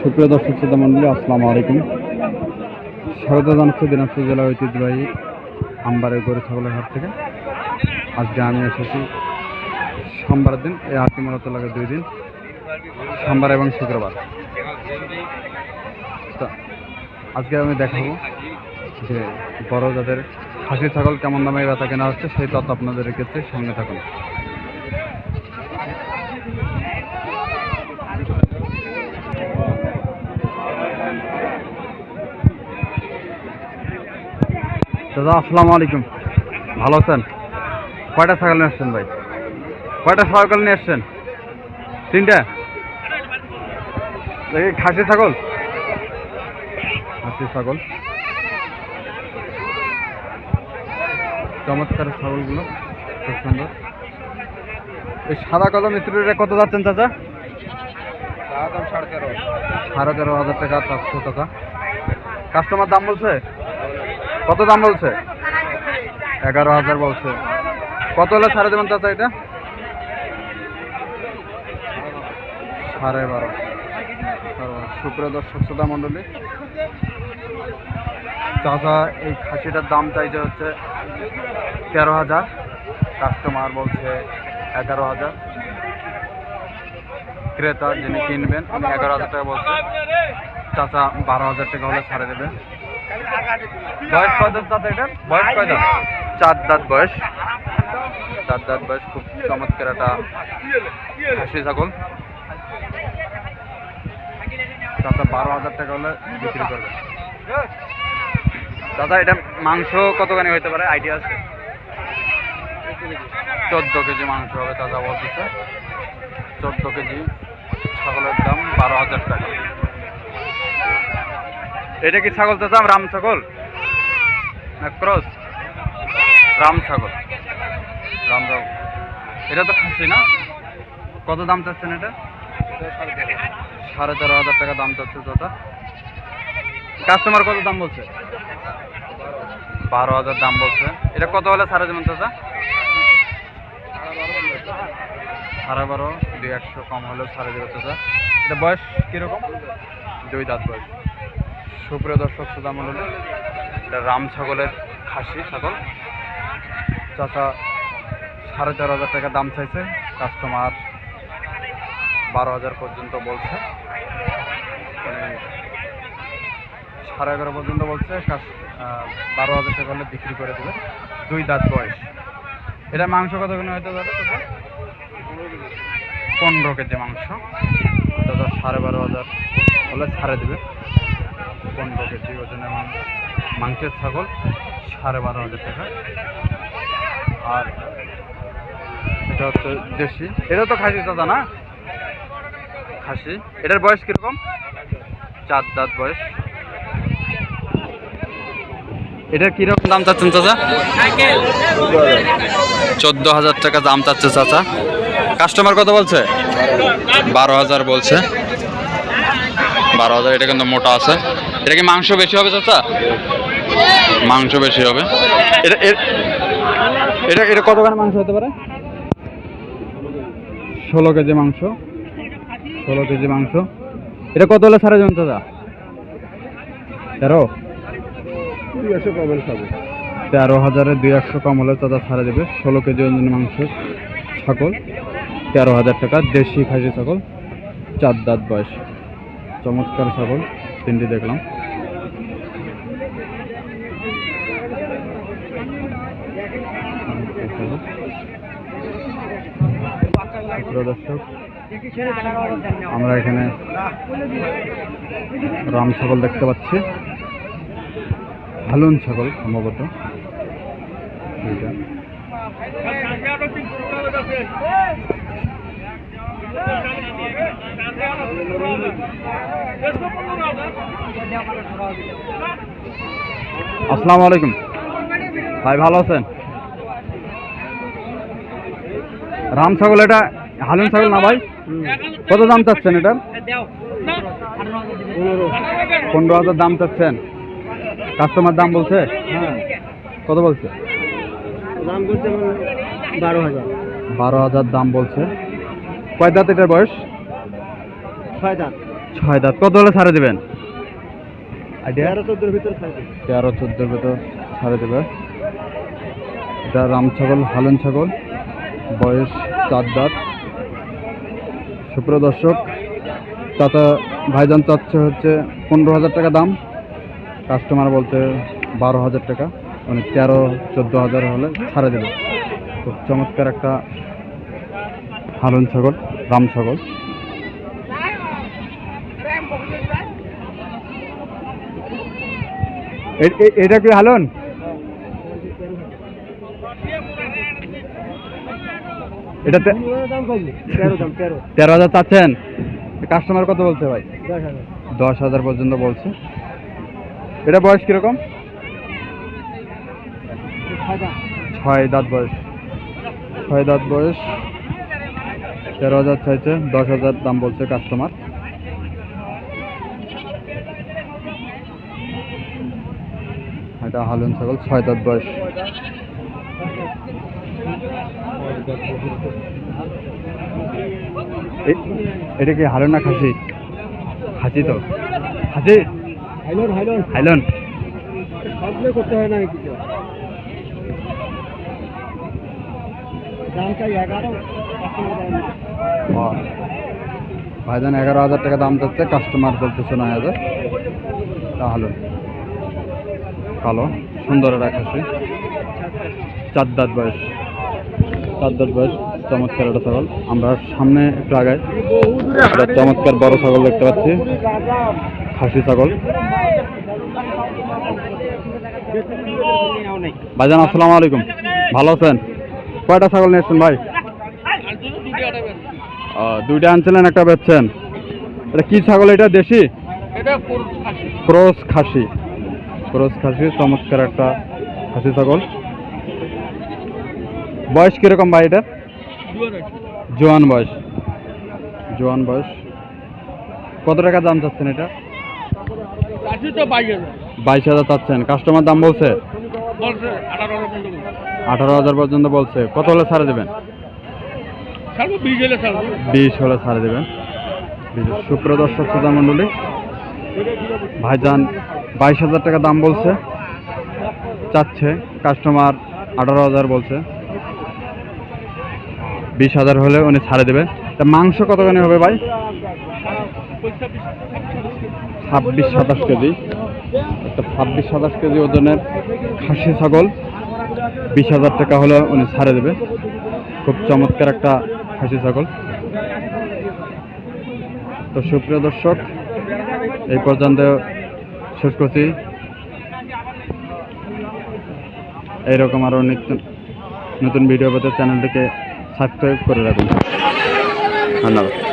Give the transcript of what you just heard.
সুপ্রিয় দর্শক, শ্রোতা মন্ডলী আসসালামু আলাইকুম। স্বাগত জানাচ্ছি দিনাজপুর জেলার ঐতিহ্যবাহী আমবারের গরু ছাগলের হাট থেকে। আজকে আমি এসেছি সোমবারের দিন। এই হাটটি মূলত লাগে দুই দিন, সোমবার এবং শুক্রবার। আজকে আমি দেখাবো যে বড় যাদের খাসি ছাগল কেমন দামে বেচা কেনা হচ্ছে, সেই তথ্য আপনাদের ক্ষেত্রে সঙ্গে থাকুন। দাদা আসসালামু আলাইকুম। ভালো আছেন? কয়টা ছাগল নিয়ে আসছেন ভাই? কয়টা ছাগল নিয়ে আসছেন? তিনটা? দেখি খাসি ছাগল? খাসি ছাগল। চমৎকার ছাগলগুলো খুব সুন্দর। এই সাদা কলম মিস্ত্রিটা কত যাচ্ছেন চাচা? সাড়ে তেরো। সাড়ে তেরো হাজার টাকা চারশো টাকা। কাস্টমার দাম বলছে? কত দাম বলছে? এগারো হাজার বলছে। কত হলে সাড়ে দেবেন চাচা এটা? সাড়ে বারো। সুপ্রিয় দর্শক, শ্রোতা মণ্ডলী, চাচা এই খাসিটার দাম চাইছে হচ্ছে তেরো হাজার। কাস্টমার বলছে এগারো হাজার। ক্রেতা যিনি কিনবেন, উনি এগারো হাজার টাকা বলছে। চাচা বারো হাজার টাকা হলে ছাড়ে দেবে বয়স দাঁত চাচা এটার বয়স কয় দাঁত? চার দাঁত বয়স। চার দাঁত বয়স, খুব চমৎকার একটা হাসি ছাগল। চাচা, বারো হাজার টাকা হলে বিক্রি করবে দাদা এটা মাংস কতখানি হইতে পারে? আইডিয়া আছে? চোদ্দ কেজি মাংস হবে, চাচা বলতেছে। চোদ্দ কেজি ছাগলের দাম বারো হাজার টাকা। এটা কি ছাগল চাচা? রাম ছাগল? না, ক্রস। রাম ছাগল। রাম ছাগল। এটা তো খাসি না? কত দাম চাচ্ছেন এটা? সাড়ে তেরো হাজার টাকা দাম চাচ্ছে চাচা। কাস্টমার কত দাম বলছে? বারো হাজার দাম বলছে। এটা কত হলে সাড়ে দেবেন চাচা? সাড়ে বারো, দুই একশো কম হলেও সাড়ে দেবে চাচা। এটা বয়স কীরকম? দুই দাঁত বয়স। সুপ্রিয় দর্শক, শ্রোতা মন্ডলী এটা রাম ছাগলের খাসি ছাগল। চাচা সাড়ে চার হাজার টাকা দাম চাইছে কাস্টমার বারো হাজার পর্যন্ত বলছে। সাড়ে এগারো পর্যন্ত বলছে বারো হাজার টাকা হলে বিক্রি করে দেবে দুই দাঁত বয়স। এটা মাংস কতখানি হয়তো দাদা পনেরো কেজি মাংস। সাড়ে বারো হাজার হলে ছাড়ে দেবে পনেরো কেজি ওজনের মাংস মাংসের ছাগল সাড়ে বারো হাজার টাকা। আর এটা হচ্ছে দেশি। এটা তো খাসি দাদা না? খাসি। এটার বয়স কীরকম? চার দাঁত বয়স। এটার কীরকম দাম চাচ্ছেন চাচা? চোদ্দ হাজার টাকা দাম চাচ্ছে চাচা। কাস্টমার কত বলছে? বারো হাজার বলছে। বারো হাজার, এটা কিন্তু মোটা আছে। এটা কি মাংস বেশি হবে চাচা? মাংস বেশি হবে। এটা এটা এটা কতখানি মাংস হতে পারে? ষোলো কেজি মাংস। ষোলো কেজি মাংস। এটা কত হলে সাড়ে যাবেন চাচা? তেরো? খাবে তেরো হাজারে দুই একশো কম হলে চাচা ছাড়ে দেবে। ষোলো কেজি ওজনের মাংস ছাগল। তেরো হাজার টাকা দেশি খাসি ছাগল। চার দাঁত বয়স। চমৎকার ছাগল। তিনটি দেখলাম সুপ্রিয় দর্শক, আমরা এখানে রাম ছাগল দেখতে পাচ্ছি। হালুন ছাগল সম্ভবত। আসসালামু আলাইকুম। ভাই, ভালো আছেন? রাম ছাগল এটা হালুন ছাগল না ভাই? কত দাম চাচ্ছেন এটার পনেরো হাজার দাম চাচ্ছেন। কাস্টমার দাম বলছে? হ্যাঁ কত বলছে? দাম বলছে বারো হাজার। বারো হাজার দাম বলছে। কয় দাঁত এটার বয়স? ছয় দাঁত। ছয় দাঁত। কত হলে ছাড়ে দেবেন? তেরো চোদ্দোর ভিতরে তেরো চোদ্দোর ভেতর ছাড়ে দেবে। এটা রাম ছাগল হালন ছাগল। বয়স চার দাঁত। সুপ্রিয় দর্শক, চাচা ভাইজান চাচ্ছে হচ্ছে পনেরো হাজার টাকা দাম। কাস্টমার বলতে বারো হাজার টাকা। মানে তেরো, চোদ্দ হাজার হলে ছাড়ে দেবে। খুব চমৎকার একটা হালন ছাগল, রাম ছাগল। এটা কি হালন এটা তেরো হাজার চাচ্ছেন? কাস্টমার কত বলছে ভাই? দশ হাজার পর্যন্ত বলছে। এটা বয়স কীরকম? ছয় দাঁত বয়স। ছয় দাঁত বয়স। তেরো হাজার চাইছে, দশ হাজার দাম বলছে কাস্টমার এটা হালুন ছাগল, ছয় দাঁত বয়স। এটা কি হালুন না খাসি? খাসি তো। খাসি? হাইলন হাইলন। হাইলন। করতে হয় না কিছু। এগারো ভাইজান এগারো হাজার টাকা দাম যাচ্ছে কাস্টমার বলতেছে নয় হাজার। তাহলে কালো সুন্দর একটা খাসি। চার দাঁত বয়স। চার দাঁত বয়স চমৎকার একটা ছাগল। আমরা সামনে একটু আগায় চমৎকার বড় ছাগল দেখতে পাচ্ছি। খাসি ছাগল। ভাইজান আসসালামু আলাইকুম। ভালো আছেন? কয়টা ছাগল নিয়ে এসছেন ভাই দুইটা আনছিলেন একটা বেচছেন। এটা কি ছাগল এটা দেশি? ক্রস খাসি। ক্রস খাসি চমৎকার একটা খাসি ছাগল। বয়স কীরকম ভাই এটা জোয়ান বয়স। জোয়ান বয়স। কত টাকা দাম চাচ্ছেন এটা? বাইশ হাজার। চাচ্ছেন। কাস্টমার দাম বলছে? আঠারো হাজার পর্যন্ত বলছে। কত হলে ছাড়ে দেবেন? বিশ হলে ছাড়ে দেবেন। সুপ্রিয় দর্শক শ্রোতা মণ্ডলী ভাইজান বাইশ হাজার টাকা দাম বলছে। চাচ্ছে। কাস্টমার আঠারো হাজার বলছে। বিশ হাজার হলে উনি ছাড়ে দেবে। তা মাংস কতখানি হবে ভাই? ছাব্বিশ সাতাশ কেজি। ছাব্বিশ সাতাশ কেজি ওজনের খাসি ছাগল বিশ হাজার টাকা হলে উনি ছাড়ে দেবে। খুব চমৎকার একটা খাসি ছাগল। তো সুপ্রিয় দর্শক, এই পর্যন্ত শেষ করছি। এইরকম আরও নিত্য নতুন ভিডিও পেতে চ্যানেলটিকে সাবস্ক্রাইব করে রাখুন। ধন্যবাদ।